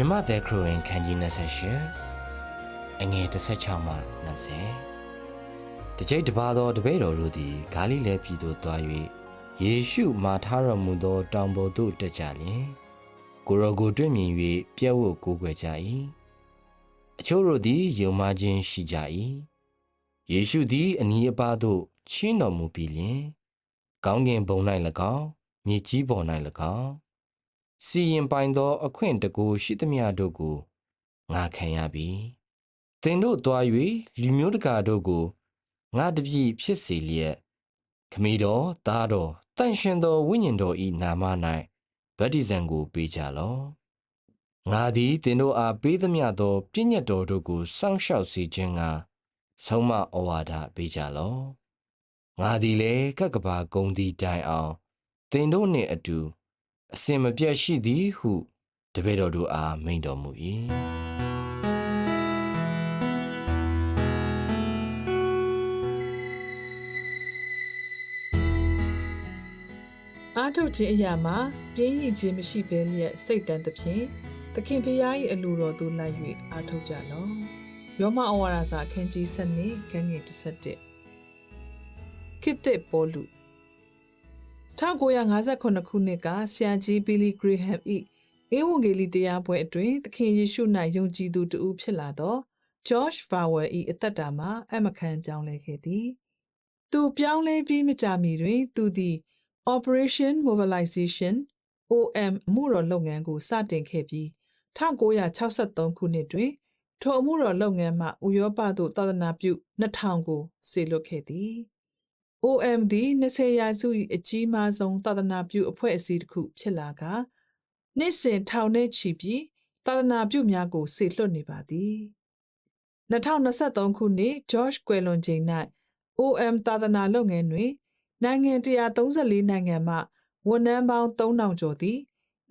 ရှမတဲ့ခရိုဝင်ခန်းကြီး28အငယ်16မှ20တကြိတ်တပါသောတပည့်တော်တို့သည်ဂါလိလဲပြည်သို့သွား၍ယေရှုမာထားတော်မူသောတောင်ပေါ်သို့တက်ကြလျင်ကိုရောကိုတွေ့မြင်၍ပြည့်ဝတ်ကိုးကွယ်ကြ၏အချို့တို့သည်ယုံမှခြင်းရှိကြ၏ယေရှုသည်အနီးအပါးသို့ချီးတော်မူပြီးလျင်ကောင်းကင်ဘုံ၌၎င်းမြေကြီးပေါ်၌၎င်း စီရင်ပိုင်သောအခွင့်တကူရှိသမျှတို့ကိုငါခံရပြီ။သင်တို့သွား၍လူမျိုးတကာတို့ကိုငါတပြည့်ဖြစ်စေလျက်ခမီးတော်သားတော်တန်ရှင်သောဝိညာဉ်တော်ဤနာမ၌ဗတ္တိဇံကိုပေးကြလော့။ငါသည်သင်တို့အားပေးသမျှသောပြည့်ညတ်တော်တို့ကိုစောင့်ရှောက်စေခြင်းကဆုံးမဩဝါဒပေးကြလော့။ငါသည်လည်းကပ်ကဘာဂုံဒီတိုင်အောင်သင်တို့နှင့်အတူ အစင်မပြတ်ရှိသည်ဟု တပည့်တော်တို့အားမိန့်တော်မူ၏။အားထုတ်ခြင်းအရာမှာပြင်းရည်ခြင်းမရှိဘဲလျက်စိတ်တန်သဖြင့်သခင်ဖရာ၏အလိုတော်သို့လိုက်၍အားထုတ်ကြလော့ယောမဩဝါဒစာအခန်းကြီး7ခန်းငယ်17ခိတ္တပေါလု 1958ခုနှစ်ကဆရာကြီးဘီလီဂရေဟမ်၏ဧဝံဂေလိတရားပွဲအတွင်သခင်ယေရှု၌ယုံကြည်သူတဦးဖြစ်လာသောဂျော့ချ်ဗာဝယ်၏အသက်တာမှာအမခံပြောင်းလဲခဲ့သည်သူပြောင်းလဲပြီးမကြမီတွင် သူသည် Operation Mobilization OM အမှုတော်လုပ်ငန်းကိုစတင်ခဲ့ပြီး1963ခုနှစ်တွင်ထိုအမှုတော်လုပ်ငန်းမှဥရောပသို့သာသနာပြု2000ကိုစေလွှတ်ခဲ့သည် OM သည်20ရာစု၏အကြီးမားဆုံးသာသနာပြုအဖွဲ့အစည်းတစ်ခုဖြစ်လာကနှစ်စဉ်ထောင်နဲ့ချီပြီးသာသနာပြုများကိုစေလွှတ်နေပါသည်2023ခုနှစ် George ကွယ်လွန်ချိန်၌ OM သာသနာလုပ်ငန်းတွင် နိုင်ငံ134နိုင်ငံမှဝန်ထမ်းပေါင်း3000ကျော်သည်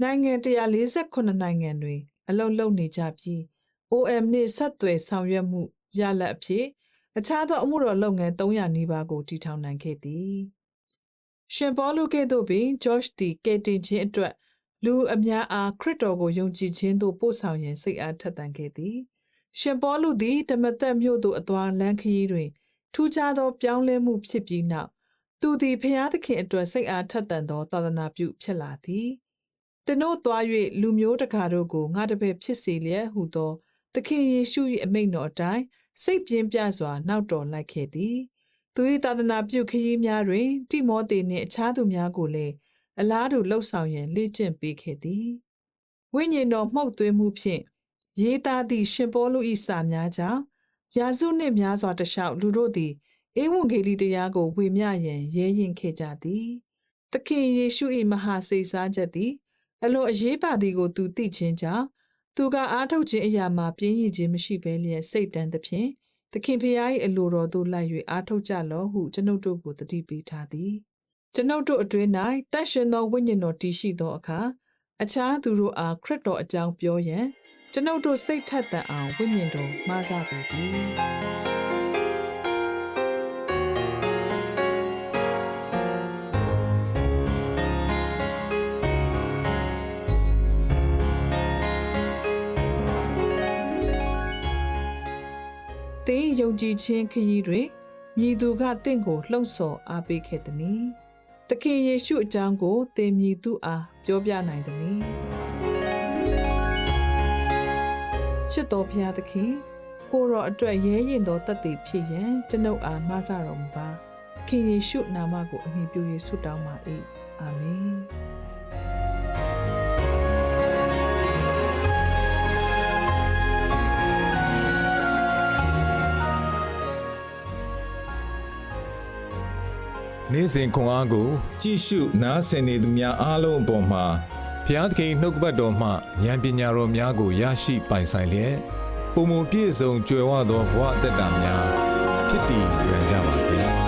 နိုင်ငံ148နိုင်ငံတွင် အလုပ်လုပ်နေကြပြီး OM နှင့်ဆက်သွယ်ဆောင်ရွက်မှုရလဒ်အဖြစ် အခြားသောအမှုတော်လုပ်ငန်း300နီးပါးကိုတည်ထောင်နိုင်ခဲ့သည်ရှင်ပေါလုကဲ့သို့ပင် George သည်ကယ်တင်ခြင်းအတွက်လူအများအားခရစ်တော်ကိုယုံကြည်ခြင်းသို့ပို့ဆောင်ရန်စိတ်အားထက်သန်ခဲ့သည် ရှင်ပေါလုသည်ဓမ္မသက်မြို့သို့အသွားလမ်းခရီးတွင် ထူးခြားသောပြောင်းလဲမှုဖြစ်ပြီးနောက်သူသည်ဖျားသခင်အတွက်စိတ်အားထက်သန်သောသာသနာပြုဖြစ်လာသည်။သင်တို့သွား၍လူမျိုးတကာတို့ကိုငါတပည့်ဖြစ်စေလျက်ဟုသော သခင်ယေရှု၏အမိန့်တော်အတိုင်းစိတ်ပြင်းပြစွာနောက်တော်လိုက်ခဲ့သည်။သူ၏သာသနာပြုခရီးများတွင်တိမောသေနှင့်အခြားသူများကိုလည်းအလားတူလှုပ်ဆောင်ရန်လေ့ကျင့်ပေးခဲ့သည်။ဝိညာဉ်တော်မှုတ်သွင်းမှုဖြင့်ရေးသားသည့်ရှင်ပေါလု၏စာများကြောင့်ရာစုနှစ်များစွာတလျှောက်လူတို့သည်ဧဝံဂေလိတရားကိုဝေမျှရန်ရဲရင်ခဲ့ကြသည်။သခင်ယေရှု၏မဟာစိတ်စားချက်သည်အလိုအရေးပါသည်ကိုသူသိခြင်းကြောင့် သူကအားထုတ်ခြင်းအရာမှာပြင်းရည်ခြင်းမရှိဘဲလျက်စိတ်တန်သဖြင့်သခင်ဖျား၏အလိုတော်သို့လိုက်၍အားထုတ်ကြလော့ဟုကျွန်ုပ်တို့ကိုတတိပေးထားသည်။ကျွန်ုပ်တို့အတွင်း၌တတ်ရှင်သောဝိညာဉ်တော်တည်ရှိသောအခါအခြားသူတို့အားခရစ်တော်အကြောင်းပြောရန်ကျွန်ုပ်တို့စိတ်ထက်သန်အောင်ဝိညာဉ်တော်မှားစပေသည်။ သင်ယုံကြည်ခြင်းခရီးတွင်မြည်သူကတင့်ကိုလှုံ့ဆော်အားပေးခဲ့သည်။သခင်ယေရှုအကြောင်းကိုသင်မြည်သူအားပြောပြနိုင်သည်။ချစ်တော်ဖျားသခင်ကိုရောအတွက်ရဲရင်တော်တတ်သိဖြစ်ရန်ကျွန်ုပ်အားမဆတော်မူပါ။သခင်ယေရှုနာမကိုအမိပြု၍ဆုတောင်းပါ၏။အာမင်။ နေ့စဉ်ခွန်အားကို ကြည့်ရှုနားဆင်နေသူများအားလုံးအပေါ်မှာဖျားသခင်နှုတ်ကပတ်တော်မှဉာဏ်ပညာတော်များကိုရရှိပိုင်ဆိုင်လျက်ပုံမပြည့်စုံကြွယ်ဝသောဘဝအတ္တများဖြစ်တည်ရန်ကြပါစေ။